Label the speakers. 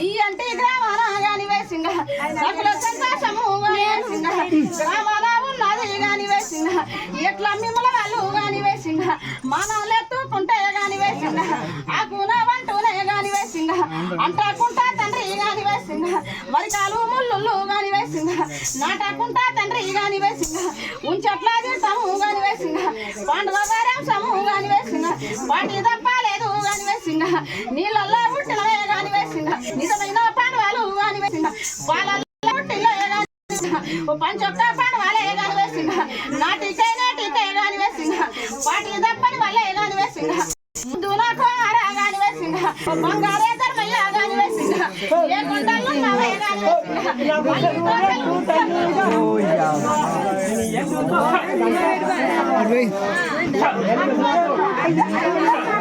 Speaker 1: ఈ అంటే గ్రామాన గాని వేసింగ సకల సంతోషము వేసింగ గ్రామాన ఉన్నది గాని వేసింగ ఎట్లా మిమ్మల వాళ్ళు గాని వేసింగ మనల్ని ఎత్తుకుంటే గాని వేసింగ ఆకున వంటూనే గాని వేసింగ అంటాకుంటా తండ్రి గాని వేసింగ వరికాలు ముళ్ళు గాని వేసింగ నాటకుంటా తండ్రి గాని వేసింగ ఉంచట్లా తింటాము గాని వేసింగ పాండవ వారాంశము గాని వేసింగ వాటి వేసింగ నీళ్ళల్లో పుట్టినవే గాని వేసింగ నిజమైన పాండవాలు గాని వేసింగ వాళ్ళల్లో వేసింగ ఓ పంచొక్క పాండవాలే గాని వేసింగ నాటికై నాటికై గాని వేసింగ వాటి తప్పని వాళ్ళే గాని వేసింగ ముందు నాకు ఆరా గాని బంగారే ధర్మయ్య గాని వేసింగ ఏ కొండలు నవే గాని వేసింగ